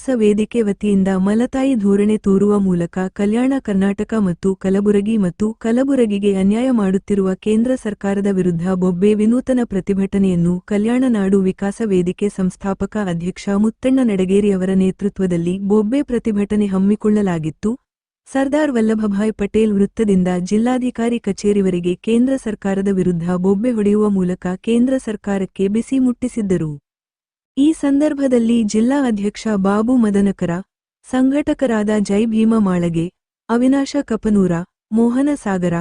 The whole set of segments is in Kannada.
ವಿಕಾಸ ವೇದಿಕೆ ವತಿಯಿಂದ ಮಲತಾಯಿ ಧೋರಣೆ ತೋರುವ ಮೂಲಕ ಕಲ್ಯಾಣ ಕರ್ನಾಟಕ ಮತ್ತು ಕಲಬುರಗಿ ಮತ್ತು ಕಲಬುರಗಿಗೆ ಅನ್ಯಾಯ ಮಾಡುತ್ತಿರುವ ಕೇಂದ್ರ ಸರ್ಕಾರದ ವಿರುದ್ಧ ಬೊಬ್ಬೆ ವಿನೂತನ ಪ್ರತಿಭಟನೆಯನ್ನು ಕಲ್ಯಾಣ ನಾಡು ವಿಕಾಸ ವೇದಿಕೆ ಸಂಸ್ಥಾಪಕ ಅಧ್ಯಕ್ಷ ಮುತ್ತಣ್ಣ ನಡಗೇರಿ ಅವರ ನೇತೃತ್ವದಲ್ಲಿ ಬೊಬ್ಬೆ ಪ್ರತಿಭಟನೆ ಹಮ್ಮಿಕೊಳ್ಳಲಾಗಿತ್ತು. ಸರ್ದಾರ್ ವಲ್ಲಭಭಾಯ್ ಪಟೇಲ್ ವೃತ್ತದಿಂದ ಜಿಲ್ಲಾಧಿಕಾರಿ ಕಚೇರಿವರೆಗೆ ಕೇಂದ್ರ ಸರ್ಕಾರದ ವಿರುದ್ಧ ಬೊಬ್ಬೆ ಹೊಡೆಯುವ ಮೂಲಕ ಕೇಂದ್ರ ಸರ್ಕಾರಕ್ಕೆ ಬಿಸಿ ಮುಟ್ಟಿಸಿದ್ದರು. ಈ ಸಂದರ್ಭದಲ್ಲಿ ಜಿಲ್ಲಾ ಅಧ್ಯಕ್ಷ ಬಾಬು ಮದನಕರ, ಸಂಘಟಕರಾದ ಜೈ ಭೀಮ ಮಾಳಗೆ, ಅವಿನಾಶ ಕಪನೂರ, ಮೋಹನ ಸಾಗರ,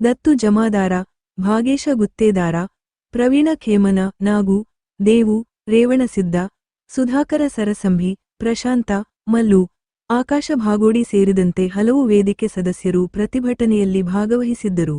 ದತ್ತು ಜಮಾದಾರ, ಭಾಗೇಶ ಗುತ್ತೇದಾರ, ಪ್ರವೀಣ ಖೇಮನ, ನಾಗು, ದೇವು, ರೇವಣಸಿದ್ದ, ಸುಧಾಕರ ಸರಸಂಭಿ, ಪ್ರಶಾಂತ, ಮಲ್ಲು, ಆಕಾಶ ಭಾಗೋಡಿ ಸೇರಿದಂತೆ ಹಲವು ವೇದಿಕೆ ಸದಸ್ಯರು ಪ್ರತಿಭಟನೆಯಲ್ಲಿ ಭಾಗವಹಿಸಿದ್ದರು.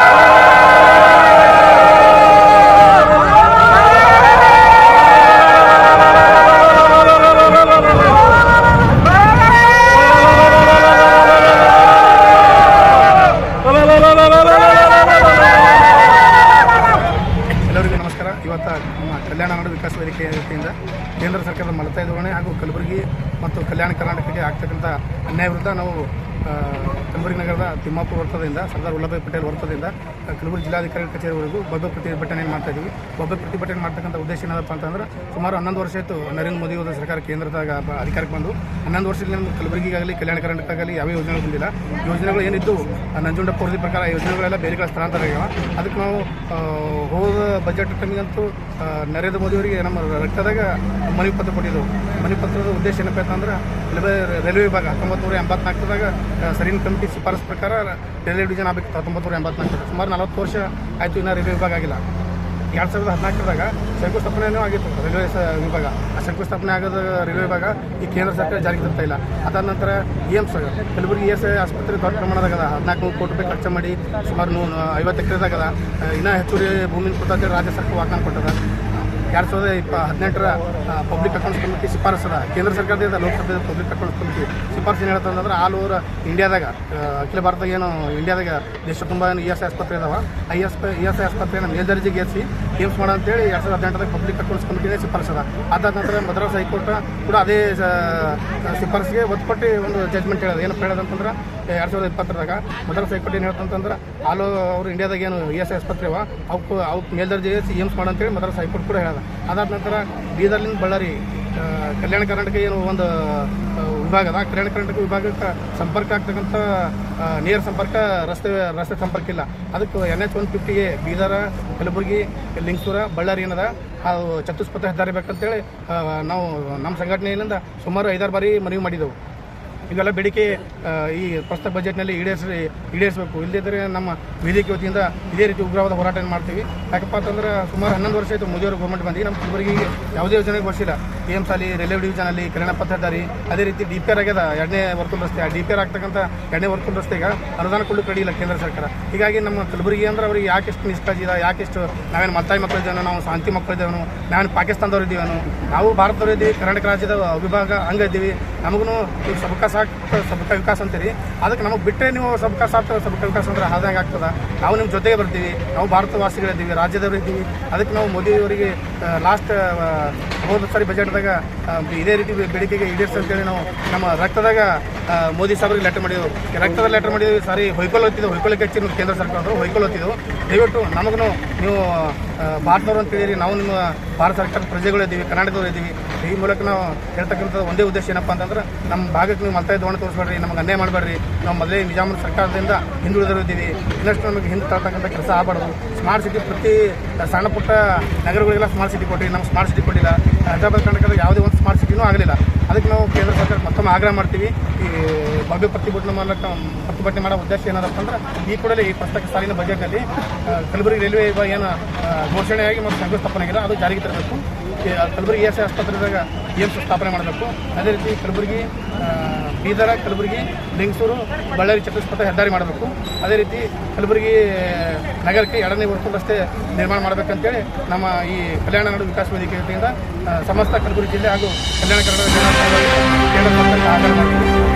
да. ಅನ್ಯಾಯ ವಿರುದ್ಧ ನಾವು ಕಲಬುರಗಿ ನಗರದ ತಿಮ್ಮಾಪುರ ವೃತ್ತದಿಂದ, ಸರ್ದಾರ್ ವಲ್ಲಭಾಯಿ ಪಟೇಲ್ ವೃತ್ತದಿಂದ ಕಲಬುರಗಿ ಜಿಲ್ಲಾಧಿಕಾರಿ ಕಚೇರಿವರೆಗೂ ಭವ್ಯ ಪ್ರತಿಭಟನೆ ಮಾಡ್ತಾ ಇದ್ದೀವಿ ಭವ್ಯ ಪ್ರತಿಭಟನೆ ಮಾಡ್ತಕ್ಕಂಥ ಉದ್ದೇಶ ಏನಪ್ಪ ಅಂತಂದ್ರೆ, ಸುಮಾರು ಹನ್ನೊಂದು ವರ್ಷ ಆಯಿತು ನರೇಂದ್ರ ಮೋದಿ ಅವರ ಸರ್ಕಾರ ಕೇಂದ್ರದಾಗ ಅಧಿಕಾರಕ್ಕೆ ಬಂದು. ಹನ್ನೊಂದು ವರ್ಷದಲ್ಲಿ ನಮ್ಮ ಕಲಬುರಗಿಗಾಗಲಿ ಕಲ್ಯಾಣ ಕರ್ನಾಟಕಾಗಲಿ ಯಾವ ಯೋಜನೆಗಳು ಬಂದಿಲ್ಲ. ಯೋಜನೆಗಳು ಏನಿದ್ದು ನಂಜುಂಡಪ್ಪ ವರದಿ ಪ್ರಕಾರ ಯೋಜನೆಗಳೆಲ್ಲ ಬೇರೆ ಕಡೆ ಸ್ಥಳಾಂತರ ಆಗ್ಯಾವ. ಅದಕ್ಕೆ ನಾವು ಹೋದ ಬಜೆಟ್ ಟೈಮಿಗಂತೂ ನರೇಂದ್ರ ಮೋದಿ ಅವರಿಗೆ ನಮ್ಮ ರಕ್ತದಾಗ ಮನವಿ ಪತ್ರ ಕೊಟ್ಟಿದ್ದೆವು. ಮನವಿ ಪತ್ರದ ಉದ್ದೇಶ ಏನಪ್ಪ ಅಂತಂದ್ರೆ ರೈಲ್ವೆ ವಿಭಾಗ, ಹತ್ತೊಂಬತ್ತು ನೂರ ಎಂಬತ್ನಾಲ್ಕದಾಗ ಸರಿನ್ ಕಮಿಟಿ ಶಿಫಾರಸ್ ಪ್ರಕಾರ ರೈಲ್ವೆ ಡಿವಿಷನ್ ಆಗಬೇಕು. ಹತ್ತೊಂಬತ್ತು ನೂರ ಎಂಬತ್ನಾಲ್ಕು ಸುಮಾರು ನಲವತ್ತು ವರ್ಷ ಆಯಿತು ಇನ್ನೂ ರೈಲ್ವೆ ವಿಭಾಗ ಆಗಿಲ್ಲ. ಎರಡು ಸಾವಿರದ ಹದಿನಾಲ್ಕರದಾಗ ಶಂಕುಸ್ಥಾಪನೆಯೂ ಆಗಿತ್ತು ರೈಲ್ವೆ ವಿಭಾಗ. ಆ ಶಂಕುಸ್ಥಾಪನೆ ಆಗೋದ ರೈಲ್ವೆ ವಿಭಾಗ ಈ ಕೇಂದ್ರ ಸರ್ಕಾರ ಜಾರಿಗೆ ತರ್ತಾ ಇಲ್ಲ. ಅದಾದ ನಂತರ ಏಮ್ಸ್, ಕಲಬುರಗಿ ಎಸ್ ಆಸ್ಪತ್ರೆ ದೊಡ್ಡ ಪ್ರಮಾಣದಾಗ ಅದ ಹದಿನಾಲ್ಕು ನೂರು ಕೋಟಿ ರೂಪಾಯಿ ಖರ್ಚು ಮಾಡಿ ಸುಮಾರು ನೂ ಐವತ್ತು ಎಕರೆದಾಗ ಅದ ಇನ್ನೂ ಹೆಚ್ಚುವರಿ ಭೂಮಿ ಕೊಟ್ಟಂತೆ ರಾಜ್ಯ ಸರ್ಕಾರ ವಾಗ್ದಾನ ಕೊಟ್ಟದ. ಎರಡು ಸಾವಿರದ ಇಪ್ಪ ಹದಿನೆಂಟರ ಪಬ್ಲಿಕ್ ಅಕೌಂಟ್ಸ್ ಕಮಿಟಿ ಅದ ಕೇಂದ್ರ ಸರ್ಕಾರದಿಂದ ಲೋಕಸಭೆ ಪಬ್ಲಿಕ್ ಅಕೌಂಟ್ಸ್ ಕಮಿಟಿ ಶಿಫಾರಸು ಏನು ಹೇಳ್ತಂದ್ರೆ ಆಲ್ ಓವರ್ ಇಂಡಿಯಾದಾಗ ಅಖಿಲ ಭಾರತ ಏನು ಇಂಡಿಯಾದಾಗ ದೇಶ ತುಂಬ ಏನು ಇ ಎಸ್ ಐ ಆಸ್ಪತ್ರೆ ಇದಾವೆ. I S E S I ಆಸ್ಪತ್ರೆಯನ್ನು ಮೇಲ್ದರ್ಜೆಗೆ ಏರಿಸಿ ಏಮ್ಸ್ ಮಾಡೋ ಅಂತೇಳಿ ಎರಡು ಸಾವಿರದ ಹದಿನೆಂಟರಾಗ ಪಬ್ಲಿಕ್ ಅಕೌಂಟ್ಸ್ ಕಮಿಟಿನೇ ಶಿಫಾರಸ್ ಅದ. ಅದಾದ ನಂತರ ಮದ್ರಾಸ್ ಹೈಕೋರ್ಟ್ ಕೂಡ ಅದೇ ಶಿಫಾರಸಿಗೆ ಶಿಫಾರಸ್ಗೆ ಒತ್ತು ಕೊಟ್ಟು ಒಂದು ಜಜ್ಮೆಂಟ್ ಹೇಳೋದು. ಏನಪ್ಪ ಹೇಳೋದಂತಂದ್ರೆ ಎರಡು ಸಾವಿರದ ಇಪ್ಪತ್ತರಾಗ ಮದ್ರಾಸ್ ಹೈಕೋರ್ಟ್ ಏನು ಹೇಳ್ತಂತಂದ್ರೆ ಆಲ್ ಅವರು ಇಂಡಿಯಾದಾಗ ಏನು ಇ ಎಸ್ ಆಸ್ಪತ್ರೆ ಅವ ಅವಕ್ಕೆ ಅವಕ್ಕೆ ಮೇಲ್ದರ್ಜೆ ಸಿ ಎಮ್ಸ್ ಮಾಡಂತೇಳಿ ಮದ್ರಾಸ್ ಹೈಕೋರ್ಟ್ ಕೂಡ ಹೇಳೋದು. ಅದಾದ ನಂತರ ಬೀದರ್ಲಿಂದ ಬಳ್ಳಾರಿ ಕಲ್ಯಾಣ ಕರ್ನಾಟಕ ಏನು ಒಂದು ವಿಭಾಗ ಅದ. ಕಲ್ಯಾಣ ಕರ್ನಾಟಕ ವಿಭಾಗಕ್ಕೆ ಸಂಪರ್ಕ ಆಗ್ತಕ್ಕಂಥ ನೇರ ಸಂಪರ್ಕ ರಸ್ತೆ ರಸ್ತೆ ಸಂಪರ್ಕ ಇಲ್ಲ. ಅದಕ್ಕೆ ಎನ್ ಎಚ್ ಒನ್ ಫಿಫ್ಟಿಗೆ ಬೀದರ, ಕಲಬುರಗಿ, ಲಿಂಗಸೂರ, ಬಳ್ಳಾರಿ ಏನದ ಅದು ಚತುಷ್ಪಥ ಹೆದ್ದಾರಿ ಬೇಕಂತೇಳಿ ನಾವು ನಮ್ಮ ಸಂಘಟನೆಯಿಂದ ಸುಮಾರು ಐದಾರು ಬಾರಿ ಮನವಿ ಮಾಡಿದೆವು. ಇವೆಲ್ಲ ಬೇಡಿಕೆ ಈ ಪ್ರಸ್ತುತ ಬಜೆಟ್ನಲ್ಲಿ ಈಡೇರಿಸಿ, ಈಡೇರಿಸಬೇಕು. ಇಲ್ಲದಿದ್ದರೆ ನಮ್ಮ ವೇದಿಕೆ ವತಿಯಿಂದ ಇದೇ ರೀತಿ ಉಗ್ರವಾದ ಹೋರಾಟ ಮಾಡ್ತೀವಿ. ಯಾಕಪ್ಪ ಅಂತಂದ್ರೆ ಸುಮಾರು ಹನ್ನೊಂದು ವರ್ಷ ಆಯಿತು ಮೋದಿಯವರು ಗೌರ್ಮೆಂಟ್ ಬಂದು ನಮ್ಮ ಕಲಬುರಗಿಗೆ ಯಾವುದೇ ಯೋಜನೆಗೆ ಬರ್ಸಿಲ್ಲ. ಕೆ ಅಲ್ಲಿ ರೈಲ್ವೆ ಡಿವಿಷನ್ ಅಲ್ಲಿ, ಕಲ್ಯಾಣ ಪತ್ರಧಾರಿ ಅದೇ ರೀತಿ ಡಿ ಪಿ ಆರ್ ಆಗ್ಯದ. ಎರಡನೇ ವರ್ತುಲ್ ರಸ್ತೆ. ಆ ಡಿ ಪಿ ಆರ್ ಆಗ್ತಕ್ಕಂಥ ಎರಡನೇ ವರ್ತುಲ್ ರಸ್ತೆಗೆ ಅನುದಾನ ಕೊಡಲು ಕಡಿಯಿಲ್ಲ ಕೇಂದ್ರ ಸರ್ಕಾರ. ಹೀಗಾಗಿ ನಮ್ಮ ಕಲಬುರಗಿ ಅಂದ್ರೆ ಅವ್ರಿಗೆ ಯಾಕೆಷ್ಟು ನಿಷ್ಕಾಜಿ ಇದೆ, ಯಾಕೆಷ್ಟು ನಾವೇನು ಮಲ್ತಾಯಿ ಮಕ್ಕಳು ಇದ್ದೇವೆ ನಾವು ಶಾಂತಿ ಮಕ್ಕಳು ಇದ್ದೇವೆ ನಾವೇನು ಪಾಕಿಸ್ತಾನದವ್ರು ಇದ್ದೀವೇನು, ನಾವು ಭಾರತದವ್ರು ಇದ್ದೀವಿ, ಕರ್ನಾಟಕ ರಾಜ್ಯದ ವಿಭಾಗ ಹಂಗ ಇದ್ದೀವಿ. ನಮಗೂ ಸಬಕ ಸಾಕ್ತ ಸಬ್ಕಾ ವಿಕಾಸ ಅಂತೀರಿ ಅದಕ್ಕೆ ನಮಗೆ ಬಿಟ್ಟರೆ ನೀವು ಸಬ್ಕಾ ಸಾಥ್ ಸಬ್ಕಾ ವಿಕಾಸ ಅಂದ್ರೆ ಆದಂಗೆ ಆಗ್ತದೆ ನಾವು ನಿಮ್ಮ ಜೊತೆಗೆ ಬರ್ತೀವಿ ನಾವು ಭಾರತವಾಸಿಗಳಿದ್ದೀವಿ ರಾಜ್ಯದವರು ಇದ್ದೀವಿ ಅದಕ್ಕೆ ನಾವು ಮೋದಿಯವರಿಗೆ ಲಾಸ್ಟ್ ಹೋದ ಸಾರಿ ಬಜೆಟ್ದಾಗ ಇದೇ ರೀತಿ ಬೆಳಿಗ್ಗೆಗೆ ಈಡೇರಿಸಿ ಅಂತೇಳಿ ನಾವು ನಮ್ಮ ರಕ್ತದಾಗ ಮೋದಿ ಸಾಹೇಬ್ರಿಗೆ ಲೆಟರ್ ಮಾಡಿದೆವು ರಕ್ತದ ಲೆಟರ್ ಮಾಡಿದ್ವಿ ಸಾರಿ ಹೊಯ್ಕೊಳ್ಳುತ್ತಿದ್ದೆವು ಹೊಯ್ಕೊಳ್ಳಕ್ಕೆ ಹೆಚ್ಚಿನ ಕೇಂದ್ರ ಸರ್ಕಾರದವರು ಹೊಯ್ಕೊಳ್ಳುತ್ತಿದ್ದೆವು ದಯವಿಟ್ಟು ನಮಗೂ ನೀವು ಭಾರತದವ್ರು ಭಾರತದವರು ಅಂತ ಹೇಳಿರಿ ನಾವು ನಿಮ್ಮ ಭಾರತ ಸರ್ಕಾರದ ಪ್ರಜೆಗಳು ಇದ್ದೀವಿ ಕರ್ನಾಟಕದವರು ಇದ್ದೀವಿ ಈ ಮೂಲಕ ನಾವು ಹೇಳ್ತಕ್ಕಂಥ ಒಂದೇ ಉದ್ದೇಶ ಏನಪ್ಪ ಅಂತಂದ್ರೆ ನಮ್ಮ ಭಾಗಕ್ಕೆ ನೀವು ಮಲ್ತಾಯಿ ತೋರಿಸ್ಬೇಡ್ರಿ, ನಮಗೆ ಅನ್ಯಾಯ ಮಾಡಬೇಡ್ರಿ. ನಾವು ಮೊದಲೇ ನಿಜಾಮನ ಸರ್ಕಾರದಿಂದ ಹಿಂದುಳಿದರು ಇದ್ದೀವಿ ಇನ್ನಷ್ಟು ನಮಗೆ ಹಿಂದೆ ತರ್ತಕ್ಕಂಥ ಕೆಲಸ ಆಗಬಾರ್ದು. ಸ್ಮಾರ್ಟ್ ಸಿಟಿ ಪ್ರತಿ ಸಣ್ಣ ಪುಟ್ಟ ನಗರಗಳಿಗೆಲ್ಲ ಸ್ಮಾರ್ಟ್ ಸಿಟಿ ಕೊಟ್ಟಿರಿ ನಮ್ಗೆ ಸ್ಮಾರ್ಟ್ ಸಿಟಿ ಕೊಟ್ಟಿಲ್ಲ. ಹೈದರಾಬಾದ್ ಕರ್ನಾಟಕದ ಯಾವುದೇ ಒಂದು ಸ್ಮಾರ್ಟ್ ಸಿಟಿನೂ ಆಗಲಿಲ್ಲ. ಅದಕ್ಕೆ ನಾವು ಕೇಂದ್ರ ಸರ್ಕಾರ ಮತ್ತೊಮ್ಮೆ ಆಗ್ರಹ ಮಾಡ್ತೀವಿ. ಈ ಭವ್ಯ ಪ್ರತಿಭಟನೆ ಮೂಲಕ ಪ್ರತಿಭಟನೆ ಮಾಡೋ ಉದ್ದೇಶ ಏನದಪ್ಪ ಅಂದ್ರೆ ಈ ಕೂಡಲೇ ಈ ಪ್ರಸಕ್ತ ಸಾಲಿನ ಬಜೆಟ್ನಲ್ಲಿ ಕಲಬುರಗಿ ರೈಲ್ವೆ ಏನು ಘೋಷಣೆಯಾಗಿ ಮತ್ತು ಶಂಕುಸ್ಥಾಪನೆ ಆಗಿದೆ, ಅದು ಜಾರಿಗೆ ತರಬೇಕು. ಕಲಬುರಗಿ ಎಸ್ ಆಸ್ಪತ್ರೆದಾಗ ಏಮ್ಸ್ ಸ್ಥಾಪನೆ ಮಾಡಬೇಕು. ಅದೇ ರೀತಿ ಕಲಬುರಗಿ ಬೀದರ, ಕಲಬುರಗಿ, ಬೆಂಗಳೂರು, ಬಳ್ಳಾರಿ ಚತುಷ್ಪಥ ಹೆದ್ದಾರಿ ಮಾಡಬೇಕು. ಅದೇ ರೀತಿ ಕಲಬುರಗಿ, ನಗರಕ್ಕೆ ಎರಡನೇ ವರ್ಷ ರಸ್ತೆ ನಿರ್ಮಾಣ ಮಾಡಬೇಕಂತೇಳಿ ನಮ್ಮ ಈ ಕಲ್ಯಾಣ ನಾಡು ವಿಕಾಸ ವೇದಿಕೆ ಸಮಸ್ತ ಕಲಬುರಗಿ ಜಿಲ್ಲೆ ಹಾಗೂ ಕಲ್ಯಾಣ ಕರ್ನಾಟಕ ಕೇಂದ್ರ ಸರ್ಕಾರಕ್ಕೆ